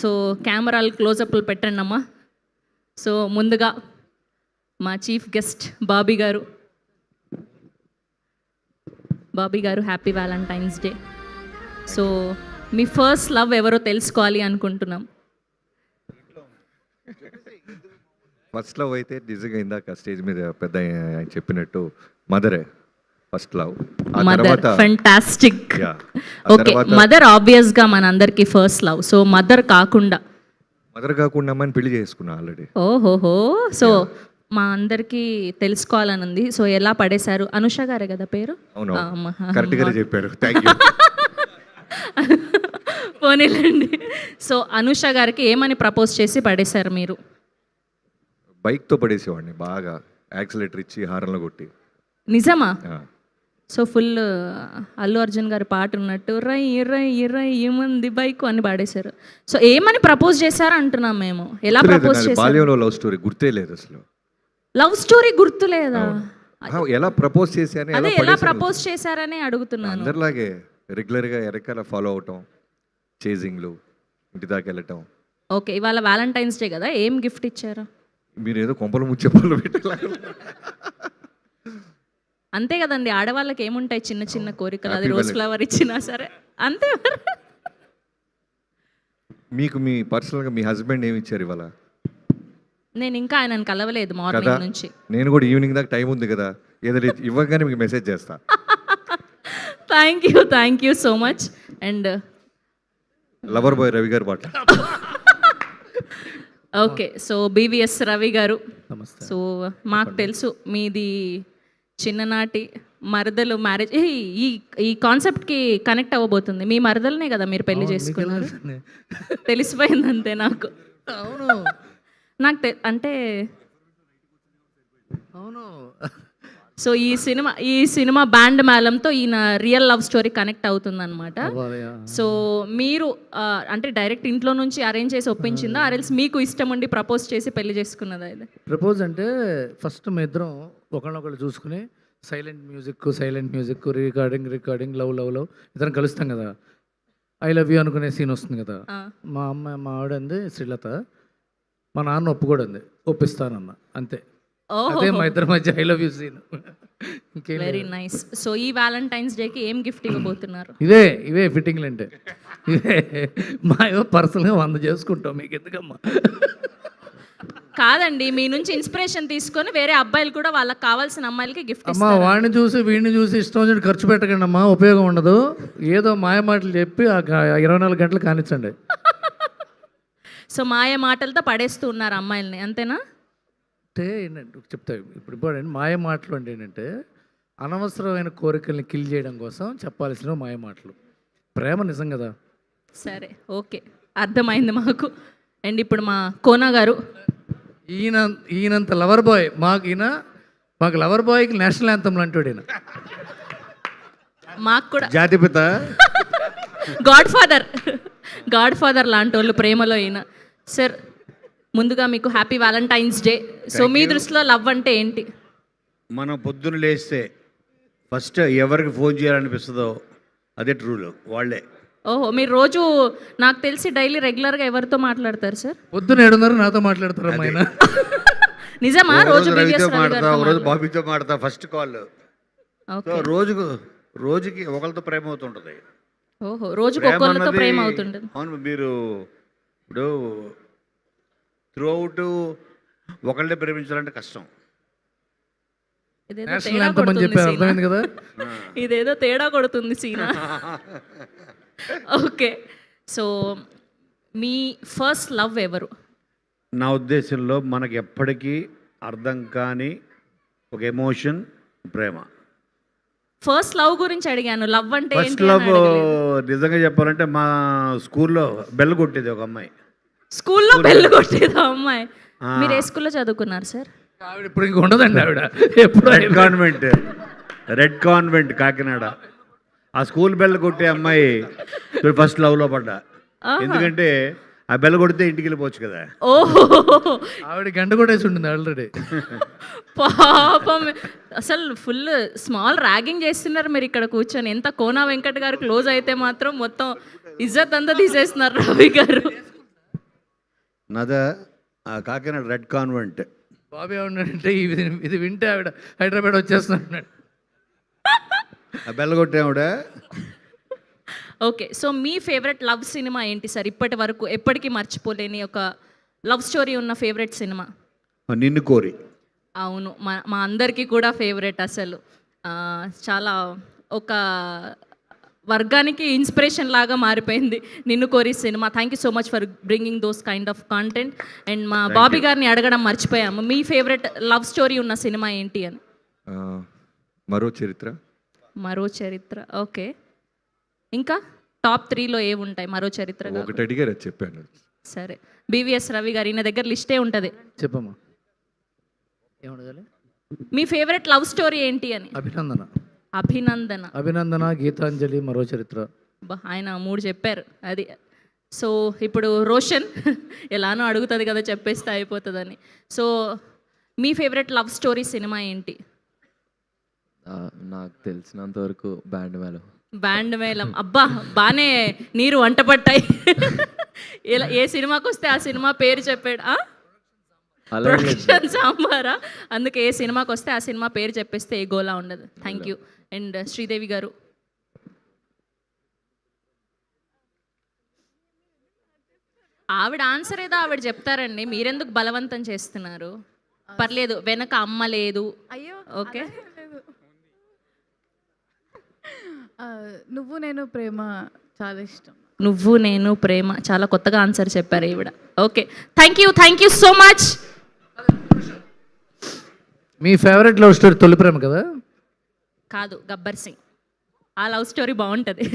So కెమెరాలు క్లోజప్లు పెట్టండి అమ్మా సో ముందుగా మా చీఫ్ గెస్ట్ బాబీ గారు. బాబీ గారు హ్యాపీ వ్యాలంటైన్స్ డే. సో మీ ఫస్ట్ లవ్ ఎవరో తెలుసుకోవాలి అనుకుంటున్నాం. ఫస్ట్ లవ్ అయితే నిజంగా ఇందాక స్టేజ్ మీద పెద్ద చెప్పినట్టు మదరే. First love mother fantastic okay mother ఆబ్వియస్గా మనందరికి ఫస్ట్ లవ్ సో మదర్ కాకుండా. మదర్ కాకుండా అమ్మాయిని పెళ్ళి చేసుకున్నా ఆల్రెడీ ఓహోహో. సో మా అందరికి తెలుసుకోవాలని ఉంది సో ఎలా పడేశారు? అనుష గారే కదా పేరు? చెప్పారు. పోనీలేండి. సో అనుష గారికి ఏమని ప్రపోజ్ చేసి పడేశారు మీరు? బైక్తో పడేసేవాడిని బాగా. యాక్సిలేటర్ ఇచ్చి హారంలో కొట్టి. నిజమా. సో ఫుల్ అల్లు అర్జున్ గారి పాట ఉన్నట్టు రై రై రై ఏమంది బైక్ అని పాడేశారు. సో ఏమని ప్రపోజ్ చేశారు అంటున్నాం మేము. ఎలా ప్రపోజ్ చేశారు? బాల్యంలో లవ్ స్టోరీ గుర్తే లేదు అసలు. లవ్ స్టోరీ గుర్తులేదా ఆ, ఎలా ప్రపోజ్ చేశాను అదే ఎలా ప్రపోజ్ చేశారని అడుగుతున్నాను. అందరిలాగే రెగ్యులర్గా ఎరకాల ఫాలో అవటం చేజింగ్లు ఇంటి దాకా వెళ్ళటం. ఓకే ఇవాళ వ్యాలంటైన్స్ డే కదా ఏం గిఫ్ట్ ఇచ్చారు? మీరు ఏదో కొంపలు ముచ్చే పనులు పెట్టాలి అంతే కదండి ఆడవాళ్ళకి ఏముంటాయి చిన్న చిన్న కోరికలు అది రోజ్ ఫ్లవర్ ఇచ్చినా సరే. అంతే. మీకు మీ పర్సనల్గా మీ హస్బెండ్ ఏమి ఇచ్చారు ఇవాళ? నేను ఇంకా ఆయనను కలవలేదు మార్నింగ్ నుంచి. నేను కూడా ఈవినింగ్ దాకా టైం ఉంది కదా. ఏదైనా ఇవ్వగానే మీకు మెసేజ్ చేస్తా. Thank you thank you so much and lover boy Ravi గారు పాట. ఓకే సో బీవీఎస్ రవి గారు. సో మాకు తెలుసు మీది చిన్ననాటి మరదలు మ్యారేజ్ ఈ ఈ కాన్సెప్ట్కి కనెక్ట్ అవ్వబోతుంది. మీ మరదలనే కదా మీరు పెళ్ళి చేసుకున్నారు? తెలిసిపోయింది అంతే నాకు. అవును. నాకు తె- అంటే అవును. సో ఈ సినిమా ఈ సినిమా బ్యాండ్ మేళంతో ఈయన రియల్ లవ్ స్టోరీ కనెక్ట్ అవుతుందన్నమాట. సో మీరు అంటే డైరెక్ట్ ఇంట్లో నుంచి అరేంజ్ చేసి ఒప్పించిందా? ఆర్ఎల్స్ మీకు ఇష్టం ఉండి ప్రపోజ్ చేసి పెళ్ళి చేసుకున్నదా ఇది? ప్రపోజ్ అంటే ఫస్ట్ మీ ఇద్దరం ఒకళ్ళనొకళ్ళు చూసుకుని silent music silent music recording recording love love love ఇద్దరం కలుస్తాం కదా. ఐ లవ్ యూ అనుకునే సీన్ వస్తుంది కదా. మా అమ్మ మా ఆవిడ అంది శ్రీలత మా నాన్న ఒప్పుకోడంది ఒప్పిస్తానన్న అంతే. అదే మా ఇద్దరి మధ్య I love you scene very nice so ఈ వ్యాలంటైన్స్ డేకి ఏం గిఫ్ట్ ఇవ్వబోతున్నారు? ఇవే ఇవే ఫిట్టింగ్లు అంటే ఇవే మా ఏవో పర్సనల్గా వంద చేసుకుంటాం మీకు ఎందుకమ్మా? కాదండి మీ నుంచి ఇన్స్పిరేషన్ తీసుకొని వేరే అబ్బాయిలు కూడా వాళ్ళకి కావాల్సిన అమ్మాయిలకి గిఫ్ట్ అమ్మా వాడిని చూసి వీడిని చూసి ఇష్టం వచ్చినట్టు ఖర్చు పెట్టకండి అమ్మా ఉపయోగం ఉండదు. ఏదో మాయ మాటలు చెప్పి ఆ ఇరవై నాలుగు గంటలు కానిచ్చండి. సో మాయ మాటలతో పడేస్తూ ఉన్నారు అమ్మాయిల్ని అంతేనా? అంటే ఏంటంటే చెప్తా. ఇప్పుడు ఇంపార్టెంట్ మాయ మాటలు అంటే ఏంటంటే అనవసరమైన కోరికల్ని కిల్ చేయడం కోసం చెప్పాల్సిన మాయ మాటలు. ప్రేమ నిజం కదా? సరే ఓకే. అర్థమైంది మాకు. అండ్ ఇప్పుడు మా కోనా గారు. ఈయన ఈయనంత లవర్ బాయ్ మాకు ఈయన మాకు లవర్ బాయ్కి నేషనల్ యాంథమ్ లాంటి ఈయన. మాకు కూడా. జాతిపిత గాడ్ ఫాదర్ గాడ్ ఫాదర్ లాంటి వాళ్ళు ప్రేమలో అయినా సార్ ముందుగా మీకు హ్యాపీ వ్యాలంటైన్స్ డే సో మీ దృష్టిలో లవ్ అంటే ఏంటి? మనం పొద్దున్న లేస్తే ఫస్ట్ ఎవరికి ఫోన్ చేయాలనిపిస్తుందో అదే ట్రూలు వాళ్ళే. ఓహో మీరు రోజు నాకు తెలిసి డైలీ రెగ్యులర్గా ఎవరితో మాట్లాడతారు సార్ పొద్దున ఏడున్నర నాతో మాట్లాడతారు ఆయన నిజమా? రోజు రోజు రవితో మాడతా రోజు బాబీతో మాడతా ఫస్ట్ కాల్ రోజుకు రోజుకి ఒకరితో ప్రేమ అవుతుంటుంది. ఓహో రోజుకు అన్నది- ప్రేమ అవుతుంటుంది. అవును మీరు ఇప్పుడు త్రూ అవుట్ ఒకళ్ళే ప్రేమించాలంటే కష్టం. ఇదేదో తేడా కొడుతుంది సీనా. అర్థమైంది కదా? ఇదేదో తేడా కొడుతుంది సీనా. ఓకే. సో మీ ఫస్ట్ లవ్ ఎవరు? నా ఉద్దేశంలో మనకి ఎప్పటికీ అర్థం కాని ఒక ఎమోషన్ ప్రేమ. ఫస్ట్ లవ్ గురించి అడిగాను. లవ్ అంటే ఫస్ట్ ఏంటి లవ్ అడగలేదు. నిజంగా చెప్పాలంటే మా స్కూల్లో బెల్ కొట్టేది ఒక అమ్మాయి. స్కూల్లో బెల్ కొట్టేదా అమ్మాయి. ఆ. మీరు ఏ స్కూల్లో చదువుకున్నారు సార్? ఆవిడ ఇప్పుడు ఇంక ఉండదండి ఆవిడ. ఎప్పుడు red convent red convent Kakinada. ఆ స్కూల్ బెల్ కొట్టే అమ్మాయి ఫస్ట్ లవ్లో పడ్డా. ఎందుకంటే ఆ బెల్ కొడితే ఇంటికి వెళ్ళిపోవచ్చు కదా. ఓహో. ఆవిడ గంట కొట్టేసి ఉంటుంది ఆల్రెడీ. పాపం. అసలు ఫుల్ స్మాల్ ర్యాగింగ్ చేస్తున్నారు మీరు ఇక్కడ కూర్చొని. ఎంత కోనా వెంకట్ గారు క్లోజ్ అయితే మాత్రం మొత్తం ఇజ్జత్ అంతా తీసేస్తున్నారు రవి గారు. నాదా కాకినాడ రెడ్ కాన్వెంట్. బాబు ఏమన్నాడంటే ఇది ఇది వింటే ఆవిడ హైదరాబాద్ వచ్చేస్తున్నాడు. ఆ బెల్ల కొట్టావిడ ఓకే సో మీ ఫేవరెట్ లవ్ సినిమా ఏంటి సార్? ఇప్పటి వరకు ఎప్పటికీ మర్చిపోలేని ఒక లవ్ స్టోరీ ఉన్న ఫేవరెట్ సినిమా? నిన్ను కోరి. అవును మా మా అందరికీ కూడా ఫేవరెట్ అసలు. చాలా ఒక వర్గానికి ఇన్స్పిరేషన్ లాగా మారిపోయింది. Ninnu Kori cinema. Thank you so much for bringing those kind of content and మా బాబీ గారిని అడగడం మర్చిపోయాము. మీ ఫేవరెట్ లవ్ స్టోరీ ఉన్న సినిమా ఏంటి అని? మరో చరిత్ర. మరో చరిత్ర. ఓకే. ఇంకా టాప్ త్రీలో ఏ ఉంటాయి మరో చరిత్ర? ఒకటి అడిగారు చెప్పాను. సరే. బీవీఎస్ రవి గారు ఈయన దగ్గర లిస్టే ఉంటుంది? చెప్పమ్మా. మీ ఫేవరెట్ లవ్ స్టోరీ ఏంటి అని? అభినందన. అభినందన. అభినందన గీతాంజలి మరో చరిత్ర. అబ్బా, ఆయన మూడు చెప్పారు. అది సో ఇప్పుడు రోషన్ ఎలానో అడుగుతుంది కదా చెప్పేస్తే అయిపోతుందని. సో మీ ఫేవరెట్ లవ్ స్టోరీ సినిమా ఏంటి? నాకు తెలిసినంత వరకు బ్యాండ్ మేళం. బ్యాండ్ మేళం. అబ్బా బాగానే నీరు వంట పట్టాయి. ఇలా ఏ సినిమాకి వస్తే ఆ సినిమా పేరు చెప్పాడు ప్రొడక్షన్ సాంబారా? అందుకే ఏ సినిమాకి వస్తే ఆ సినిమా పేరు చెప్పేస్తే ఏ గోలా ఉండదు. థ్యాంక్ యూ అండ్ శ్రీదేవి గారు. ఆవిడ ఆన్సర్ ఏదో ఆవిడ చెప్తారండి. మీరెందుకు బలవంతం చేస్తున్నారు? పర్లేదు వెనక అమ్మ లేదు. అయ్యో ఓకే. నువ్వు నేను ప్రేమ చాలా ఇష్టం. నువ్వు నేను ప్రేమ చాలా కొత్తగా ఆన్సర్ చెప్పారు ఈవిడ. Okay thank you thank you so much me favourite love story తొలి ప్రేమ కదా? కాదు గబ్బర్ సింగ్. ఆ లవ్ స్టోరీ బాగుంటుంది.